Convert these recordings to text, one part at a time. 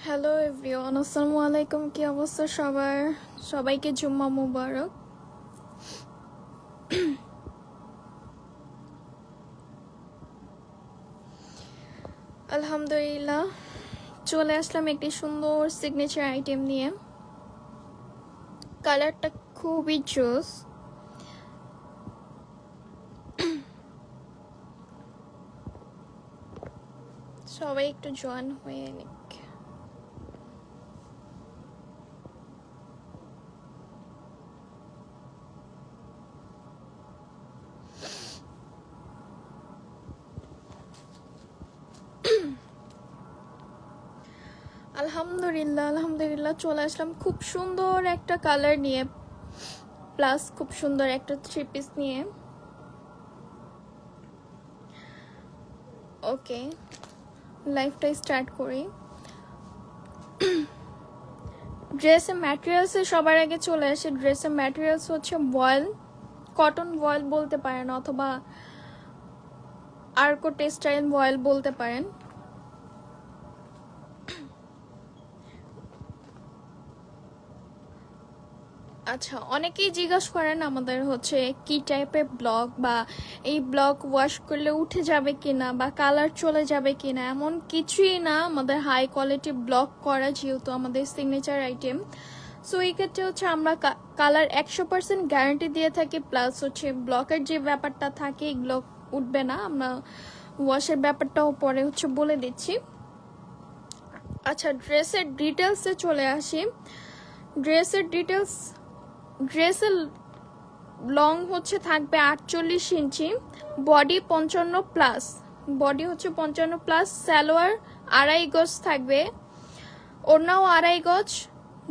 Hello everyone আসসালামু আলাইকুম কি অবস্থা সবার সবাইকে জুম্মা মুবারক আলহামদুলিল্লাহ চলে আসলাম একটি সুন্দর সিগনেচার আইটেম নিয়ে। কালারটা খুবই জোস। সবাই একটু জয়েন হয়ে নিক। আলহামদুলিল্লাহ আলহামদুলিল্লাহ চলে আসলাম। খুব সুন্দর একটা কালার নিয়ে প্লাস খুব সুন্দর একটা থ্রি পিস নিয়ে। ওকে লাইফটা স্টার্ট করি। ড্রেসের ম্যাটেরিয়ালসে সবার আগে চলে আসে। ড্রেসের ম্যাটেরিয়ালস হচ্ছে বয়েল কটন বয়েল বলতে পারেন অথবা আর্কো টেক্সটাইল বয়েল বলতে পারেন। আচ্ছা অনেকেই জিজ্ঞাসা করেন আমাদের হচ্ছে কি টাইপের ব্লগ বা এই ব্লগ ওয়াশ করলে উঠে যাবে কিনা বা কালার চলে যাবে কিনা। এমন কিছুই না, আমাদের হাই কোয়ালিটি ব্লগ করা যেহেতু আমাদের সিগনেচার আইটেম সো এই ক্ষেত্রে হচ্ছে আমরা কালার একশো পার্সেন্ট গ্যারান্টি দিয়ে থাকি প্লাস হচ্ছে ব্লকের যে ব্যাপারটা থাকে, এগুলো উঠবে না। আমরা ওয়াশের ব্যাপারটাও পরে হচ্ছে বলে দিচ্ছি। আচ্ছা ড্রেসের ডিটেলসে চলে আসি। ড্রেসের ডিটেলস ড্রেসের লং হচ্ছে থাকবে আটচল্লিশ ইঞ্চি, বডি পঞ্চান্ন প্লাস। বডি হচ্ছে পঞ্চান্ন প্লাস স্যালোয়ার আড়াই গজ থাকবে। ওড়নাও আড়াই গজ,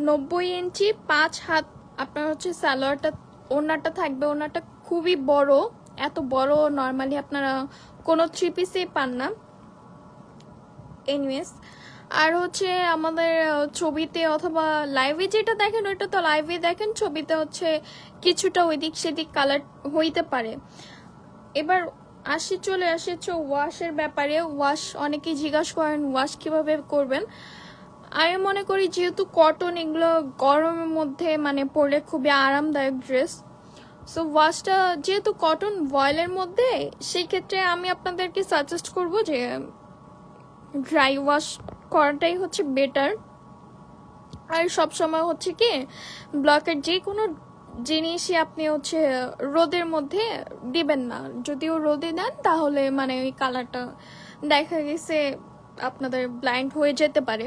নব্বই ইঞ্চি, পাঁচ হাত। আপনার হচ্ছে স্যালোয়ারটা ওড়নাটা থাকবে। ওড়নাটা খুবই বড়, এত বড় নর্মালি আপনারা কোনো থ্রি পিসেই পান না। এনিওয়েজ আর হচ্ছে আমাদের ছবিতে অথবা লাইভে যেটা দেখেন, ওইটা তো লাইভে দেখেন, ছবিতে হচ্ছে কিছুটা ওইদিক সেদিক কালার হইতে পারে। এবার আসি, চলে আসে হচ্ছে ওয়াশের ব্যাপারে। ওয়াশ অনেকেই জিজ্ঞাসা করেন ওয়াশ কীভাবে করবেন? আমি মনে করি যেহেতু কটন এগুলো গরমের মধ্যে মানে পরলে খুবই আরামদায়ক ড্রেস সো ওয়াশটা যেহেতু কটন বয়েলের মধ্যে, সেই ক্ষেত্রে আমি আপনাদেরকে সাজেস্ট করব যে ড্রাই ওয়াশ করাটাই হচ্ছে বেটার আর সব সময় হচ্ছে কি ব্লকের যে কোনো জিনিসই আপনি হচ্ছে রোদের মধ্যে দিবেন না। যদিও রোদে দেন, তাহলে মানে ওই কালারটা দেখা গেছে আপনাদের ব্লাইন্ড হয়ে যেতে পারে।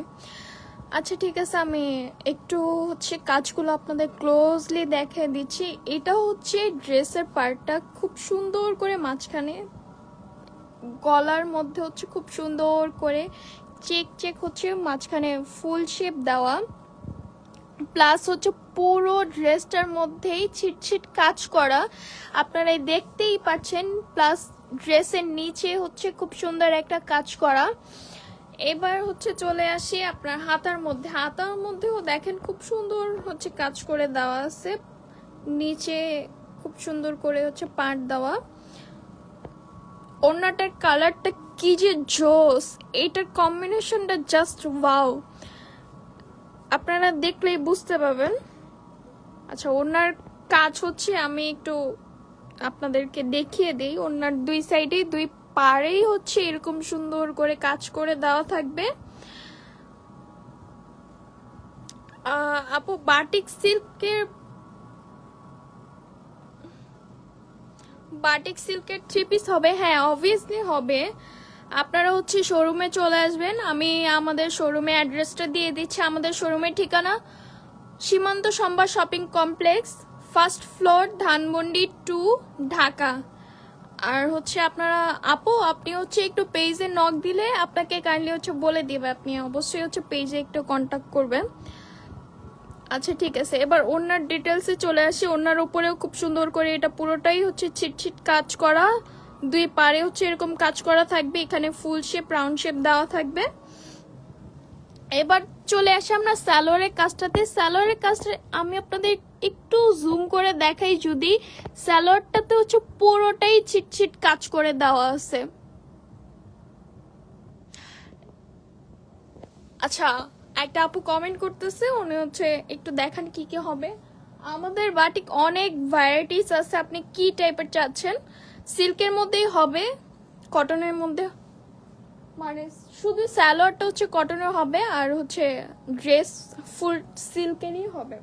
আচ্ছা ঠিক আছে, আমি একটু হচ্ছে কাজগুলো আপনাদের ক্লোজলি দেখে দিচ্ছি। এটা হচ্ছে ড্রেসের পার্টটা খুব সুন্দর করে মাঝখানে গলার মধ্যে হচ্ছে খুব সুন্দর করে চেক চেক হচ্ছে মাঝখানে ফুল শেপ দেওয়া। প্লাস হচ্ছে পুরো ড্রেসটার মধ্যেই ছিটছিট কাজ করা। আপনারা দেখতেই পাচ্ছেন, প্লাস ড্রেসের নিচে হচ্ছে খুব সুন্দর একটা কাজ করা। এবার হচ্ছে চলে আসি আপনার হাতার মধ্যে। হাতার মধ্যেও দেখেন খুব সুন্দর হচ্ছে কাজ করে দেওয়া আছে। নিচে খুব সুন্দর করে হচ্ছে পাট দেওয়া। ওনাটার কালারটা কি যে জোস এইটার কম্বিনেশনটা জাস্ট ওয়াও আপনারা দেখলেই বুঝতে পারবেন। আচ্ছা ওনার কাজ হচ্ছে আমি একটু আপনাদেরকে দেখিয়ে দিই। ওনার দুই সাইডে দুই পাড়েই হচ্ছে এরকম সুন্দর করে কাজ করে দেওয়া থাকবে। আপু বাটিক সিল্কের বাটিক সিল্কের থ্রি পিস হবে? হ্যাঁ অবভিয়াসলি হবে। আপনারা হচ্ছে শোরুমে চলে আসবেন। আমি আমাদের শোরুমে অ্যাড্রেসটা দিয়ে দিচ্ছি। আমাদের শোরুমের ঠিকানা Simanta Sambhar shopping complex first floor Dhanmondi two Dhaka. আর হচ্ছে আপনারা, আপু, আপনি হচ্ছে একটু পেজে নক দিলে আপনাকে কাইন্ডলি হচ্ছে বলে দিবে। আপনি অবশ্যই হচ্ছে পেজে একটু কন্ট্যাক্ট করবেন। আচ্ছা ঠিক আছে। এবার ওনার ডিটেলসে চলে আসি। ওনার উপরেও খুব সুন্দর করে এটা পুরোটাই হচ্ছে ছিটছিট কাজ করা। দুই পারে হচ্ছে এরকম কাজ করা থাকবে, এখানে ফুল শেপ রাউন্ড শেপ দেওয়া থাকবে। এবার চলে আসি আমরা স্যালোয়ারের কাজটাতে। স্যালোয়ারের কাজটা আমি আপনাদের একটু জুম করে দেখাই যদি। স্যালোয়ারটাতে হচ্ছে পুরোটাই ছিটছিট কাজ করে দেওয়া আছে। আচ্ছা একটা আপু কমেন্ট করতেছে, উনি হচ্ছে একটু দেখান কি কি হবে। আমাদের বাটিক অনেক ভ্যারাইটিস আছে, আপনি কি টাইপের চাচ্ছেন? সিল্কের মধ্যেই হবে, কটনের মধ্যে মানে শুধু স্যালোয়ারটা হচ্ছে কটনের হবে আর হচ্ছে ড্রেস ফুল সিল্কেরই হবে।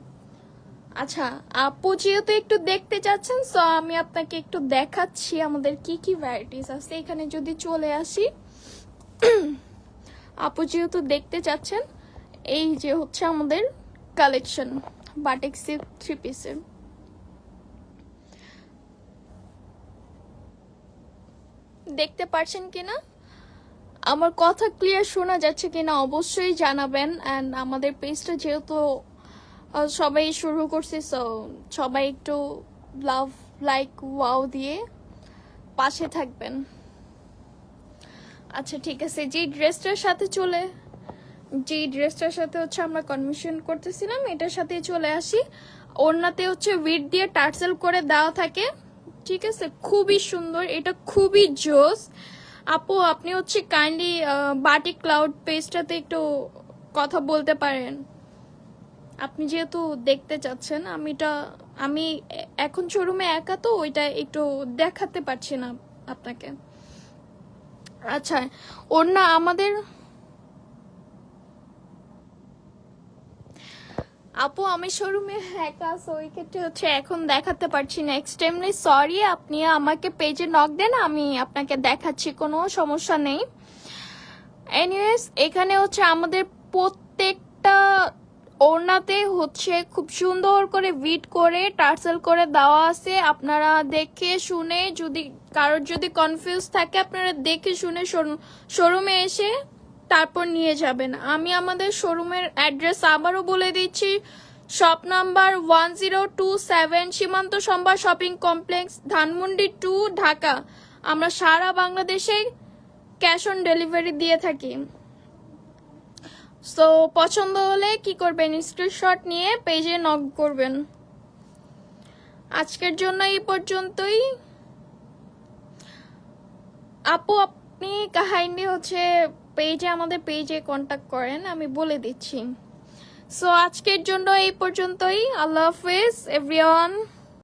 আচ্ছা আপু যেহেতু একটু দেখতে চাচ্ছেন সো আমি আপনাকে একটু দেখাচ্ছি আমাদের কি কি ভ্যারাইটিস আছে। এখানে যদি চলে আসি, আপু যেহেতু দেখতে চাচ্ছেন, এই যে হচ্ছে আমাদের কালেকশন বাটিক সিল্ক থ্রি পিসের দেখতে পারছেন কিনা? আমার কথা ক্লিয়ার শোনা যাচ্ছে কিনা অবশ্যই জানাবেন। অ্যান্ড আমাদের পেজটা যেহেতু সবাই শুরু করছে সো সবাই একটু লাভ লাইক ওয়াও দিয়ে পাশে থাকবেন। আচ্ছা ঠিক আছে। যে ড্রেসটার সাথে চলে, যে ড্রেসটার সাথে হচ্ছে আমরা কনমিশন করতেছিলাম, এটার সাথে চলে আসি। ওড়নাতে হচ্ছে উইট দিয়ে টার্সেল করে দেওয়া থাকে। ঠিক আছে? খুবই সুন্দর। এটা খুবই জোস। আপু, আপনি হচ্ছে কাইন্ডলি বাটি ক্লাউড পেজটাতে একটু কথা বলতে পারেন। আপনি যেহেতু দেখতে চাচ্ছেন, আমি এটা, আমি এখন শোরুমে একা তো ওইটা একটু দেখাতে পারছি না আপনাকে। আচ্ছা ওর না আমাদের আপু, আমি শোরুমে একা সো ওই ক্ষেত্রে হচ্ছে এখন দেখাতে পারছি না এক্সট্রিমলি সরি আপনি আমাকে পেজে নক দেন, আমি আপনাকে দেখাচ্ছি, কোনো সমস্যা নেই। এনিওয়েজ এখানে হচ্ছে আমাদের প্রত্যেকটা ওড়নাতে হচ্ছে খুব সুন্দর করে ভিট করে টার্সেল করে দেওয়া আছে। আপনারা দেখে শুনে যদি, কারোর যদি কনফিউজ থাকে, আপনারা দেখে শুনে শোরুমে এসে তারপর নিয়ে যাবেন। আমি আমাদের শোরুমের অ্যাড্রেস আবারও বলে দিচ্ছি। Shop number one zero two seven Simanta Sambhar shopping complex, Dhanmondi two, Dhaka. আমরা সারা বাংলাদেশে ক্যাশ অন ডেলিভারি দিয়ে থাকি। সো পছন্দ হলে কি করবেন? স্ক্রিনশট নিয়ে পেজে নক করবেন। আজকের জন্য এই পর্যন্তই। আপু, আপনি কাহিনী হচ্ছে পেজে, আমাদের পেজে কন্ট্যাক্ট করেন, আমি বলে দিচ্ছি। সো আজকের জন্য এই পর্যন্তই। আল্লাহ হাফেজ এভরিওয়ান